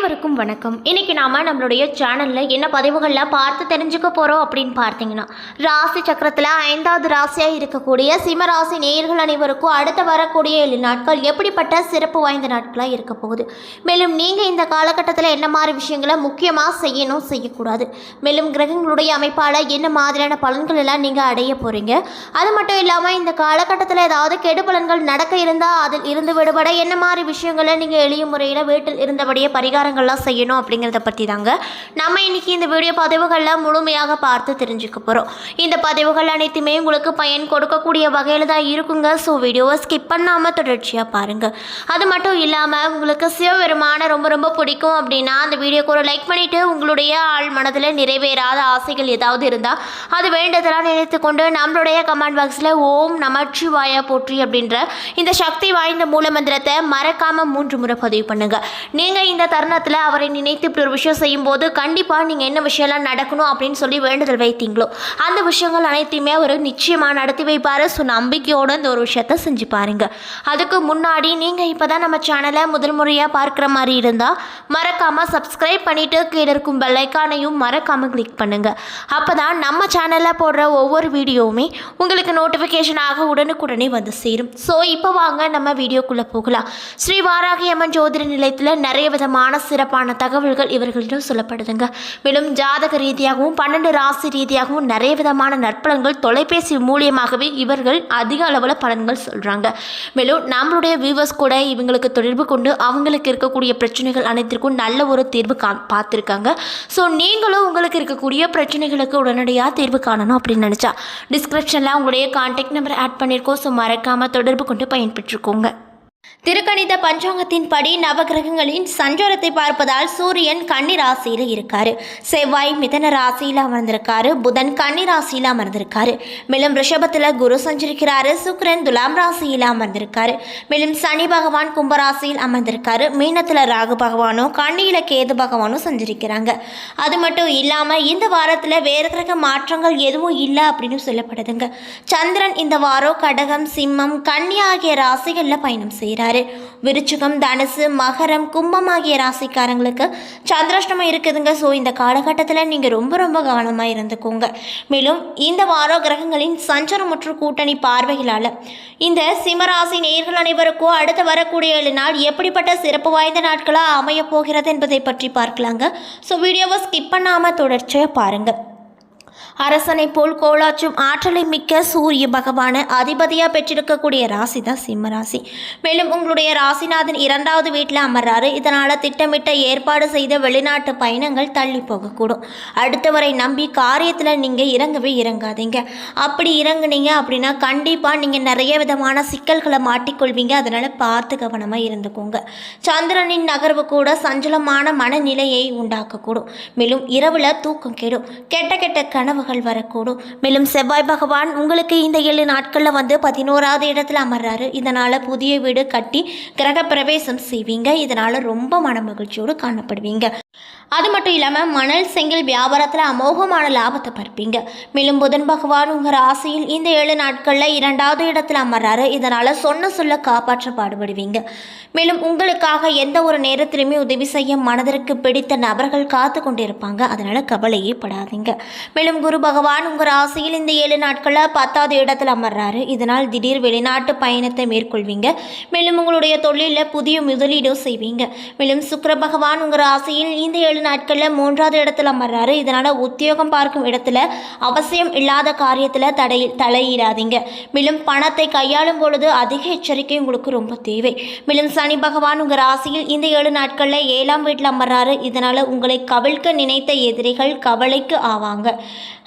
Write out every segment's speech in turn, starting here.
அனைவருக்கும் வணக்கம். இன்னைக்கு நாம நம்மளுடைய சேனல்ல என்ன பதிவுகளில் பார்த்து தெரிஞ்சுக்க போறோம் அப்படின்னு பார்த்தீங்கன்னா ராசி சக்கரத்தில் ஐந்தாவது ராசியாக இருக்கக்கூடிய சிம்மராசி நேயர்கள் அனைவருக்கும் அடுத்து வரக்கூடிய ஏழு நாட்கள் எப்படிப்பட்ட சிறப்பு வாய்ந்த நாட்களாக இருக்க போகுது. மேலும் நீங்கள் இந்த காலகட்டத்தில் என்ன மாதிரி விஷயங்களை முக்கியமாக செய்யணும் செய்யக்கூடாது. மேலும் கிரகங்களுடைய அமைப்பால் என்ன மாதிரியான பலன்கள் எல்லாம் நீங்கள் அடைய போறீங்க. அது மட்டும் இல்லாமல் இந்த காலகட்டத்தில் ஏதாவது கெடு பலன்கள் நடக்க இருந்தால் அதில் இருந்து விடுபட என்ன மாதிரி விஷயங்களை நீங்கள் எளிய முறையில் வீட்டில் இருந்தபடியே பரிகாரம் பரிகாரங்கள்லாம் செய்யணும் அப்படிங்கிறத பற்றி தாங்க நம்ம இன்னைக்கு இந்த வீடியோ பதிவுகளில் முழுமையாக பார்த்து தெரிஞ்சுக்க போகிறோம் இந்த பதிவுகள் அனைத்துமே உங்களுக்கு பயன் கொடுக்கக்கூடிய வகையில் தான் இருக்குங்க. ஸோ வீடியோவை ஸ்கிப் பண்ணாமல் தொடர்ச்சியாக பாருங்கள் அது மட்டும் இல்லாமல் உங்களுக்கு சிவபெருமான ரொம்ப ரொம்ப பிடிக்கும் அப்படின்னா அந்த வீடியோக்கு ஒரு லைக் பண்ணிவிட்டு உங்களுடைய ஆள் மனதில் நிறைவேறாத ஆசைகள் ஏதாவது இருந்தால் அது வேண்டதெல்லாம் நினைத்து கொண்டு நம்மளுடைய கமெண்ட் பாக்ஸில் ஓம் நமச்சிவாயா போற்றி அப்படின்ற இந்த சக்தி வாய்ந்த மூலமந்திரத்தை மறக்காமல் மூன்று முறை பதிவு பண்ணுங்க. நீங்கள் இந்த தருணத்தில் அவரை நினைத்து இப்படி ஒரு விஷயம் செய்யும்போது கண்டிப்பாக நீங்கள் என்ன விஷயம்லாம் நடக்கணும் அப்படின்னு சொல்லி வேண்டுதல் வைத்தீங்களோ? அந்த விஷயங்கள் அனைத்தையுமே அவர் நிச்சயமாக நடத்தி வைப்பார். ஸோ நம்பிக்கையோடு இந்த ஒரு விஷயத்த செஞ்சு பாருங்க. அதுக்கு முன்னாடி நீங்கள் இப்போ தான் நம்ம சேனலை முதல் முறையாக பார்க்குற மாதிரி இருந்தால் மறக்காமல் சப்ஸ்கிரைப் பண்ணிவிட்டு கீழே இருக்கும் பெல்லைக்கானையும் மறக்காமல் கிளிக் பண்ணுங்கள் அப்போ தான் நம்ம சேனலில் போடுற ஒவ்வொரு வீடியோவுமே உங்களுக்கு நோட்டிஃபிகேஷன் ஆக உடனுக்குடனே வந்து சேரும். ஸோ இப்போ வாங்க நம்ம வீடியோக்குள்ளே போகலாம். ஸ்ரீ வாராகி அம்மன் ஜோதிட நிலையத்தில் நிறைய விதமான சிறப்பான தகவல்கள் இவர்களிடம் சொல்லப்படுதுங்க. மேலும் ஜாதக ரீதியாகவும் பன்னெண்டு ராசி ரீதியாகவும் நிறைய விதமான நற்பலன்கள் தொலைபேசி மூலியமாகவே இவர்கள் அதிக அளவில் பலன்கள் சொல்கிறாங்க மேலும் நம்மளுடைய வியூவர்ஸ் கூட இவங்களுக்கு தொடர்பு கொண்டு அவங்களுக்கு இருக்கக்கூடிய பிரச்சனைகள் அனைத்திற்கும் நல்ல ஒரு தீர்வு கா பார்த்துருக்காங்க. ஸோ நீங்களும் உங்களுக்கு இருக்கக்கூடிய பிரச்சனைகளுக்கு உடனடியாக தீர்வு காணணும் அப்படின்னு நினச்சா டிஸ்கிரிப்ஷனில் உங்களுடைய கான்டாக்ட் நம்பர் ஆட் பண்ணியிருக்கோம் ஸோ மறக்காமல் தொடர்பு கொண்டு பயன்பெற்றுக்கோங்க. திருக்கணித பஞ்சாங்கத்தின் படி நவகிரகங்களின் சஞ்சாரத்தை பார்ப்பதால் சூரியன் கன்னி ராசியில் இருக்காரு. செவ்வாய் மிதன ராசியில் அமர்ந்திருக்காரு. புதன் கன்னி ராசியில் அமர்ந்திருக்காரு. மேலும் ரிஷபத்தில் குரு சஞ்சரிக்கிறாரு. சுக்கரன் துலாம் ராசியில் அமர்ந்திருக்காரு. மேலும் சனி பகவான் கும்பராசியில் அமர்ந்திருக்காரு. மீனத்தில் ராகு பகவானும் கண்ணியில் கேது பகவானும் சஞ்சரிக்கிறாங்க. அது மட்டும் இல்லாமல் இந்த வாரத்தில் வேறு கிரக மாற்றங்கள் எதுவும் இல்லை அப்படின்னு சொல்லப்படுதுங்க. சந்திரன் இந்த வாரம் கடகம் சிம்மம் கன்னி ஆகிய ராசிகளில் பயணம் செய்யும் செய்கிறாரு. விருச்சிகம் தனுசு மகரம் கும்பம் ஆகிய ராசிக்காரங்களுக்கு சந்திராஷ்டமம் இருக்குதுங்க. ஸோ இந்த காலகட்டத்தில் நீங்கள் ரொம்ப ரொம்ப கவனமாக இருந்துக்கோங்க. மேலும் இந்த வாரோ கிரகங்களின் சஞ்சாரம் மற்றும் கூட்டணி பார்வைகளால் இந்த சிம்மராசி நேர்கள் அனைவருக்கும் அடுத்து வரக்கூடிய ஏழு நாள் எப்படிப்பட்ட சிறப்பு வாய்ந்த நாட்களாக அமையப் போகிறது என்பதை பற்றி பார்க்கலாங்க. ஸோ வீடியோவை ஸ்கிப் பண்ணாமல் தொடர்ச்சியாக பாருங்கள் அரசனை போல் கோலாச்சும் ஆற்றலை மிக்க சூரிய பகவானை அதிபதியாக பெற்றிருக்கக்கூடிய ராசி தான் சிம்ம ராசி. மேலும் உங்களுடைய ராசிநாதன் இரண்டாவது வீட்டில் அமர்றாரு. இதனால் திட்டமிட்ட ஏற்பாடு செய்த வெளிநாட்டு பயணங்கள் தள்ளி போகக்கூடும். அடுத்தவரை நம்பி காரியத்தில் நீங்கள் இறங்கவே இறங்காதீங்க. அப்படி இறங்குனீங்க அப்படின்னா கண்டிப்பாக நீங்கள் நிறைய விதமான சிக்கல்களை மாட்டிக்கொள்வீங்க. அதனால் பார்த்து கவனமாக இருந்துக்கோங்க. சந்திரனின் நகர்வு கூட சஞ்சலமான மனநிலையை உண்டாக்கக்கூடும். மேலும் இரவில் தூக்கம் கெடும். கெட்ட கெட்ட கனவுகள் வரக்கூடும். மேலும் செவ்வாய் பகவான் உங்களுக்கு இந்த ஏழு நாட்களில் வந்து பதினோராவது இடத்துல அமர்றாரு. இதனால் புதிய வீடு கட்டி கிரக பிரவேசம் செய்வீங்க. இதனால் ரொம்ப மன மகிழ்ச்சியோடு காணப்படுவீங்க. அது மட்டும் இல்லாமல் மணல் செங்கல் வியாபாரத்தில் அமோகமான லாபத்தை பார்ப்பீங்க. மேலும் புதன் பகவான் உங்கள் ராசியில் இந்த ஏழு நாட்களில் இரண்டாவது இடத்தில் அமர்றாரு. இதனால் சொன்ன சொல்ல காப்பாற்ற பாடுபடுவீங்க. மேலும் உங்களுக்காக எந்த ஒரு நேரத்திலுமே உதவி செய்ய மனதிற்கு பிடித்த நபர்கள் காத்து கொண்டிருப்பாங்க. அதனால் கவலையே படாதீங்க. மேலும் குரு பகவான் உங்கள் ராசியில் இந்த ஏழு நாட்களில் பத்தாவது இடத்துல அமர்றாரு. இதனால் திடீர் வெளிநாட்டு பயணத்தை மேற்கொள்வீங்க. மேலும் உங்களுடைய தொழிலில் புதிய முதலீடும் செய்வீங்க. மேலும் சுக்கர பகவான் உங்கள் ராசியில் இந்த ஏழு நாட்களில் மூன்றாவது இடத்துல அமர்றாரு. இதனால் உத்தியோகம் பார்க்கும் இடத்துல அவசியம் இல்லாத காரியத்தில் தடை தலையிடாதீங்க. மேலும் பணத்தை கையாளும் பொழுது அதிக எச்சரிக்கை உங்களுக்கு ரொம்ப தேவை. மேலும் சனி பகவான் உங்கள் ராசியில் இந்த ஏழு நாட்களில் ஏழாம் வீட்டில் அமர்றாரு. இதனால் உங்களை கவிழ்க்க நினைத்த எதிரிகள் கவலைக்கு ஆவாங்க.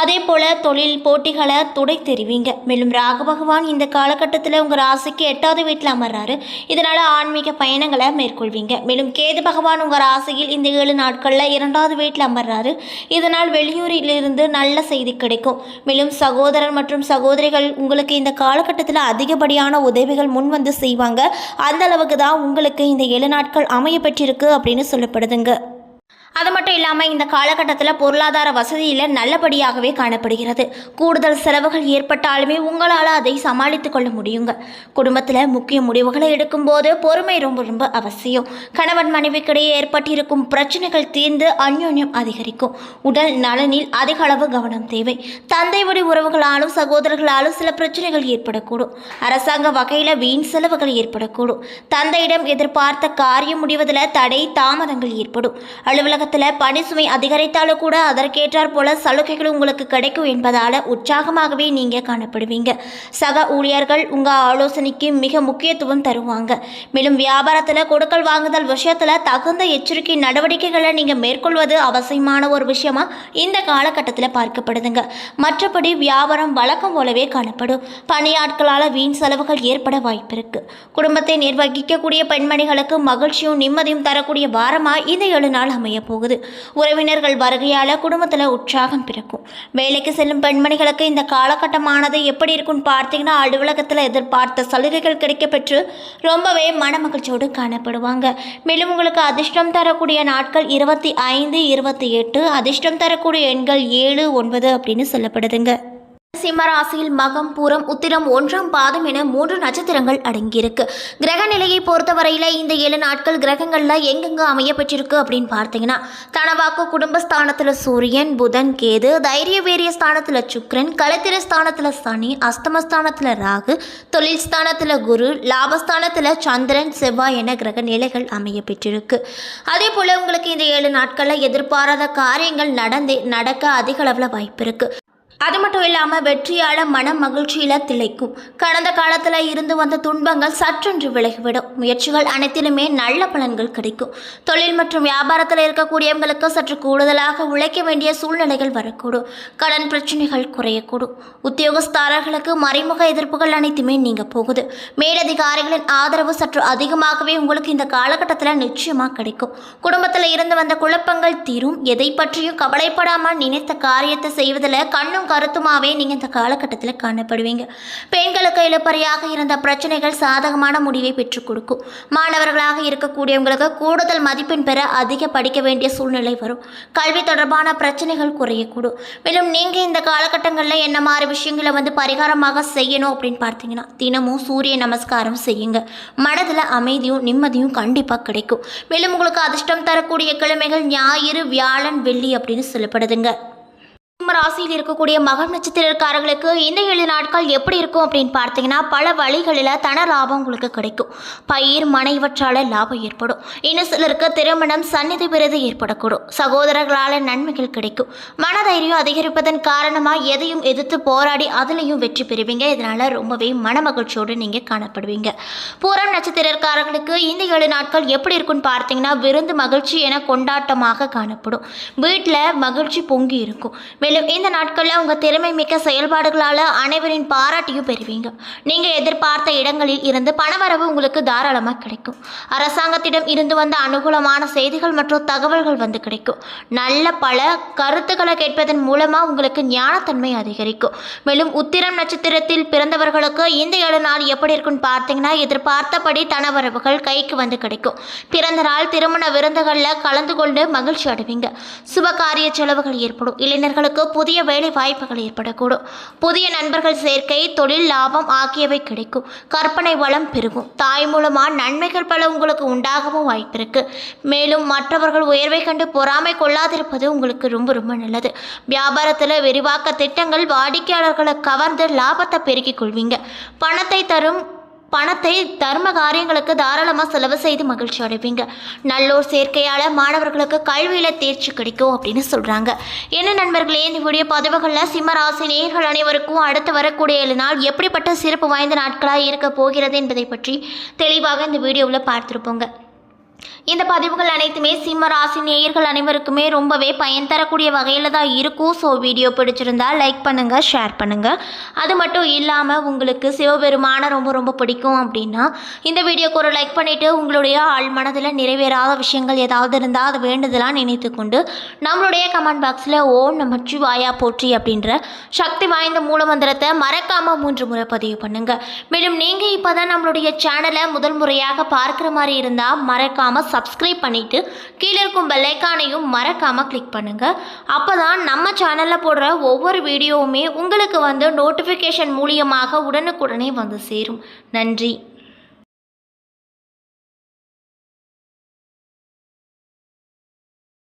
அதே போல் தொழில் போட்டிகளை துடை தெரிவிங்க. மேலும் ராகு பகவான் இந்த காலகட்டத்தில் உங்கள் ராசிக்கு எட்டாவது வீட்டில் அமர்றாரு. இதனால் ஆன்மீக பயணங்களை மேற்கொள்வீங்க. மேலும் கேது பகவான் உங்கள் ராசியில் இந்த ஏழு நாட்களில் இரண்டாவது வீட்டில் அமர்றாரு. இதனால் வெளியூரிலிருந்து நல்ல செய்தி கிடைக்கும். மேலும் சகோதரர் மற்றும் சகோதரிகள் உங்களுக்கு இந்த காலகட்டத்தில் அதிகப்படியான உதவிகள் முன் வந்து செய்வாங்க. அந்த அளவுக்கு தான் உங்களுக்கு இந்த ஏழு நாட்கள் அமைய பெற்றிருக்கு அப்படின்னு சொல்லப்படுதுங்க. அது மட்டும் இல்லாமல் இந்த காலகட்டத்தில் பொருளாதார வசதியில் நல்லபடியாகவே காணப்படுகிறது. கூடுதல் செலவுகள் ஏற்பட்டாலுமே உங்களால் அதை சமாளித்து கொள்ள முடியுங்க. குடும்பத்தில் முக்கிய முடிவுகளை எடுக்கும்போது பொறுமை ரொம்ப ரொம்ப அவசியம். கணவன் மனைவிக்கிடையே ஏற்பட்டிருக்கும் பிரச்சனைகள் தீர்ந்து அந்யோன்யம் அதிகரிக்கும். உடல் நலனில் அதிக அளவு கவனம் தேவை. தந்தை வழி உறவுகளாலும் சகோதரர்களாலும் சில பிரச்சனைகள் ஏற்படக்கூடும். அரசாங்க வகையில் வீண் செலவுகள் ஏற்படக்கூடும். தந்தையிடம் எதிர்பார்த்த காரியம் முடிவதில் தடை தாமதங்கள் ஏற்படும். அலுவலகத்தில் பணி சுமை அதிகரித்தாலும் கூட அதற்கேற்றாற் போல சலுகைகள் உங்களுக்கு கிடைக்கும் என்பதால் உற்சாகமாகவே நீங்கள் காணப்படுவீங்க. சக ஊழியர்கள் உங்கள் ஆலோசனைக்கு மிக முக்கியத்துவம் தருவாங்க. மேலும் வியாபாரத்தில் கொடுக்கல் வாங்குதல் விஷயத்தில் தகுந்த எச்சரிக்கை நடவடிக்கைகளை நீங்கள் மேற்கொள்வது அவசியமான ஒரு விஷயமா இந்த காலகட்டத்தில் பார்க்கப்படுதுங்க. மற்றபடி வியாபாரம் வழக்கம் போலவே காணப்படும். பணியாட்களால் வீண் செலவுகள் ஏற்பட வாய்ப்பிருக்கு. குடும்பத்தை நிர்வகிக்கக்கூடிய பெண்மணிகளுக்கு மகிழ்ச்சியும் நிம்மதியும் தரக்கூடிய வாரமாக இந்த ஏழு நாள் அமைய போகுது. உறவினர்கள் வருகையால் குடும்பத்தில் உற்சாகம் பிறக்கும். வேலைக்கு செல்லும் பெண்மணிகளுக்கு இந்த காலகட்டமானது எப்படி இருக்கும்னு பார்த்தீங்கன்னா அலுவலகத்தில் எதிர்பார்த்த சலுகைகள் கிடைக்கப்பெற்று ரொம்பவே மனமகிழ்ச்சியோடு காணப்படுவாங்க. மேலும் உங்களுக்கு அதிர்ஷ்டம் தரக்கூடிய நாட்கள் இருபத்தி ஐந்து இருபத்தி எட்டு அதிர்ஷ்டம் தரக்கூடிய எண்கள் ஏழு ஒன்பது அப்படின்னு சொல்லப்படுதுங்க. சிம்மராசியில் மகம் பூரம் உத்திரம் ஒன்றாம் பாதம் என மூன்று நட்சத்திரங்கள் அடங்கியிருக்கு. கிரக நிலையை பொறுத்தவரையில் இந்த ஏழு நாட்கள் கிரகங்களில் எங்கெங்க அமைய பெற்றிருக்கு அப்படின்னு பார்த்தீங்கன்னா தனவாக்கு குடும்பஸ்தானத்துல சூரியன் புதன் கேது தைரிய வீரிய ஸ்தானத்தில் சுக்ரன் கலத்திர ஸ்தானத்தில் சனி அஸ்தமஸ்தானத்தில் ராகு தொழில் ஸ்தானத்தில் குரு லாபஸ்தானத்துல சந்திரன் செவ்வாய் என கிரக நிலைகள் அமைய பெற்றிருக்கு. அதே போல் உங்களுக்கு இந்த ஏழு நாட்களில் எதிர்பாராத காரியங்கள் நடந்து நடக்க அதிக அளவில் வாய்ப்பு இருக்கு. அது மட்டும் இல்லாமல் வெற்றியால் மன மகிழ்ச்சியில் திளைக்கும். கடந்த காலத்தில் இருந்து வந்த துன்பங்கள் சற்றென்று விலகிவிடும். முயற்சிகள் அனைத்திலுமே நல்ல பலன்கள் கிடைக்கும். தொழில் மற்றும் வியாபாரத்தில் இருக்கக்கூடியவங்களுக்கு சற்று கூடுதலாக உழைக்க வேண்டிய சூழ்நிலைகள் வரக்கூடும். கடன் பிரச்சனைகள் குறையக்கூடும். உத்தியோகஸ்தாரர்களுக்கு மறைமுக எதிர்ப்புகள் அனைத்துமே நீங்க போகுது. மேலதிகாரிகளின் ஆதரவு சற்று அதிகமாகவே உங்களுக்கு இந்த காலகட்டத்தில் நிச்சயமாக கிடைக்கும். குடும்பத்தில் இருந்து வந்த குழப்பங்கள் தீரும். எதை பற்றியும் கவலைப்படாமல் நினைத்த காரியத்தை செய்வதில் கண்ணும் கருத்துமாவே நீங்கள் இந்த காலகட்டத்தில் காணப்படுவீங்க. பெண்களுக்கு இழுப்பறையாக இருந்த பிரச்சனைகள் சாதகமான முடிவை பெற்றுக் கொடுக்கும். மாணவர்களாக இருக்கக்கூடியவங்களுக்கு கூடுதல் மதிப்பெண் பெற அதிக படிக்க வேண்டிய சூழ்நிலை வரும். கல்வி தொடர்பான பிரச்சனைகள் குறையக்கூடும். மேலும் நீங்கள் இந்த காலகட்டங்களில் என்ன மாதிரி விஷயங்களை வந்து பரிகாரமாக செய்யணும் அப்படின்னு பார்த்தீங்கன்னா தினமும் சூரிய நமஸ்காரம் செய்யுங்க. மனதில் அமைதியும் நிம்மதியும் கண்டிப்பாக கிடைக்கும். மேலும் உங்களுக்கு அதிர்ஷ்டம் தரக்கூடிய கிழமைகள் ஞாயிறு வியாழன் வெள்ளி அப்படின்னு சொல்லப்படுதுங்க. ராசியில் இருக்கக்கூடிய மகம் நட்சத்திரக்காரர்களுக்கு இந்த ஏழு நாட்கள் எப்படி இருக்கும் அப்படின்னு பார்த்தீங்கன்னா பல வழிகளில் தன லாபம் உங்களுக்கு கிடைக்கும். பயிர் மனைவற்றால் லாபம் ஏற்படும். இன்னும் சிலருக்கு திருமணம் சந்நிதி விருது ஏற்படக்கூடும். சகோதரர்களால் நன்மைகள் கிடைக்கும். மனதைரியம் அதிகரிப்பதன் காரணமாக எதையும் எதிர்த்து போராடி அதுலேயும் வெற்றி பெறுவீங்க. இதனால் ரொம்பவே மனமகிழ்ச்சியோடு நீங்கள் காணப்படுவீங்க. பூரம் நட்சத்திரக்காரர்களுக்கு இந்த ஏழு நாட்கள் எப்படி இருக்குன்னு பார்த்தீங்கன்னா விருந்து மகிழ்ச்சி என கொண்டாட்டமாக காணப்படும். வீட்டில் மகிழ்ச்சி பொங்கி இருக்கும். மேலும் இந்த நாட்களில் உங்கள் திறமை மிக்க செயல்பாடுகளால் அனைவரின் பாராட்டியும் பெறுவீங்க. நீங்கள் எதிர்பார்த்த இடங்களில் இருந்து பணவரவு உங்களுக்கு தாராளமாக கிடைக்கும். அரசாங்கத்திடம் இருந்து வந்த அனுகூலமான செய்திகள் மற்றும் தகவல்கள் வந்து கிடைக்கும். நல்ல பல கருத்துக்களை கேட்பதன் மூலமாக உங்களுக்கு ஞானத்தன்மை அதிகரிக்கும். மேலும் உத்திரம் நட்சத்திரத்தில் பிறந்தவர்களுக்கு இந்த ஏழு நாள் எப்படி இருக்குன்னு பார்த்தீங்கன்னா எதிர்பார்த்தபடி தனவரவுகள் கைக்கு வந்து கிடைக்கும். பிறந்த நாள் திருமண விருந்துகளில் கலந்து கொண்டு மகிழ்ச்சி அடைவீங்க. சுபகாரிய செலவுகள் ஏற்படும். இளைஞர்களுக்கு புதிய வேலை வாய்ப்புகள் ஏற்படக்கூடும். புதிய நண்பர்கள் சேர்க்கை தொழில் லாபம் ஆகியவை கிடைக்கும். கற்பனை வளம் பெருகும். தாய் மூலமாக நன்மைகள் பல உங்களுக்கு உண்டாகவும் வாய்ப்பிருக்கு. மேலும் மற்றவர்கள் உயர்வை கண்டு பொறாமை கொள்ளாதிருப்பது உங்களுக்கு ரொம்ப ரொம்ப நல்லது. வியாபாரத்தில் விரிவாக்க திட்டங்கள் வாடிக்கையாளர்களை கவர்ந்து லாபத்தை பெருக்கிக் கொள்வீங்க. பணத்தை தரும் பணத்தை தர்ம காரியங்களுக்கு தாராளமாக செலவு செய்து மகிழ்ச்சி அடைவீங்க. நல்லோர் சேர்க்கையால் மாணவர்களுக்கு கல்வியில் தேர்ச்சி கிடைக்கும் அப்படின்னு சொல்கிறாங்க என்ன நண்பர்களே இந்த வீடியோ பதிவுகளில் சிம்மராசி நேயர்கள் அனைவருக்கும் அடுத்து வரக்கூடிய நாள் எப்படிப்பட்ட சிறப்பு வாய்ந்த நாட்களாக இருக்க போகிறது என்பதை பற்றி தெளிவாக இந்த வீடியோவில் பார்த்துருப்போங்க. இந்த பதிவுகள் அனைத்துமே சிம்ம ராசி நேயர்கள் அனைவருக்குமே ரொம்பவே பயன் தரக்கூடிய வகையில் தான் இருக்கும். ஸோ வீடியோ பிடிச்சிருந்தா லைக் பண்ணுங்கள் ஷேர் பண்ணுங்கள் அது மட்டும் இல்லாமல் உங்களுக்கு சிவபெருமான ரொம்ப ரொம்ப பிடிக்கும் அப்படின்னா இந்த வீடியோக்கு ஒரு லைக் பண்ணிவிட்டு உங்களுடைய ஆள் மனதில் நிறைவேறாத விஷயங்கள் ஏதாவது இருந்தால் அதை வேண்டுதலாக நினைத்து கொண்டு நம்மளுடைய கமெண்ட் பாக்ஸில் ஓம் நமச்சிவாயா போற்றி அப்படின்ற சக்தி வாய்ந்த மூலமந்திரத்தை மறக்காமல் மூன்று முறை பதிவு பண்ணுங்கள் மேலும் நீங்கள் இப்போ தான் நம்மளுடைய சேனலை முதல் முறையாக பார்க்குற மாதிரி இருந்தால் மறக்காமல் சப்ஸ்கிரைப் பண்ணிவிட்டு கீழே இருக்கும் பெல்லைக்கானையும் மறக்காமல் கிளிக் பண்ணுங்கள் அப்போ தான் நம்ம சேனலில் போடுற ஒவ்வொரு வீடியோவுமே உங்களுக்கு வந்து நோட்டிஃபிகேஷன் மூலியமாக உடனுக்குடனே வந்து சேரும். நன்றி.